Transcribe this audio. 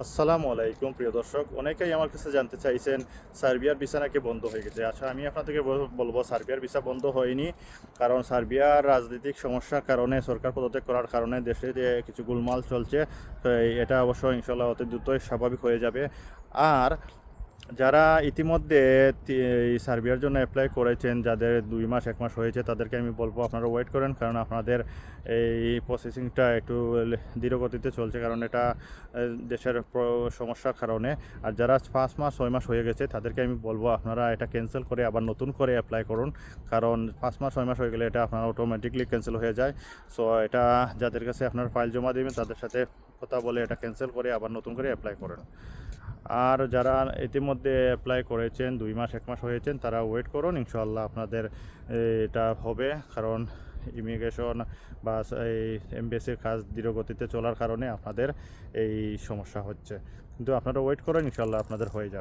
আসসালামু আলাইকুম, প্রিয় দর্শক। অনেকেই আমার কাছে জানতে চাইছেন, সার্বিয়ার ভিসা নাকি বন্ধ হয়ে গেছে? আচ্ছা আমি আপনাদেরকে বল- বলব, সার্বিয়ার ভিসা বন্ধ হয়নি, কারণ সার্বিয়ার রাজনৈতিক সমস্যার কারণে, সরকার পদত্যাগ করার কারণে দেশে যে কিছু গুলমাল চলছে এটা অবশ্য ইনশাল্লাহ অতি দ্রুতই স্বাভাবিক হয়ে যাবে। আর যারা ইতিমধ্যে এই সার্বিয়ার জন্য অ্যাপ্লাই করেছেন, যাদের দুই মাস, এক মাস হয়েছে, তাদেরকে আমি বলব আপনারা ওয়েট করেন, কারণ আপনাদের এই প্রসেসিংটা একটু ধীর গতিতে চলছে, কারণ এটা দেশের সমস্যার কারণে। আর যারা পাঁচ মাস, ছয় মাস হয়ে গেছে, তাদেরকে আমি বলব আপনারা এটা ক্যান্সেল করে আবার নতুন করে অ্যাপ্লাই করুন, কারণ পাঁচ মাস, ছয় মাস হয়ে গেলে এটা আপনার অটোমেটিকলি ক্যান্সেল হয়ে যায়। সো এটা যাদের কাছে আপনার ফাইল জমা দেবেন, তাদের সাথে কথা বলে এটা ক্যান্সেল করে আবার নতুন করে অ্যাপ্লাই করেন। আর যারা ইতিমধ্যে অ্যাপ্লাই করেছেন, দুই মাস, এক মাস হয়েছেন, তারা ওয়েট করুন ইনশাল্লাহ আপনাদের এটা হবে। কারণ ইমিগ্রেশন বা এই এমবিএসির কাজ দৃঢ়গতিতে চলার কারণে আপনাদের এই সমস্যা হচ্ছে। কিন্তু আপনারা ওয়েট করেন ইনশাল্লাহ আপনাদের হয়ে যাবে।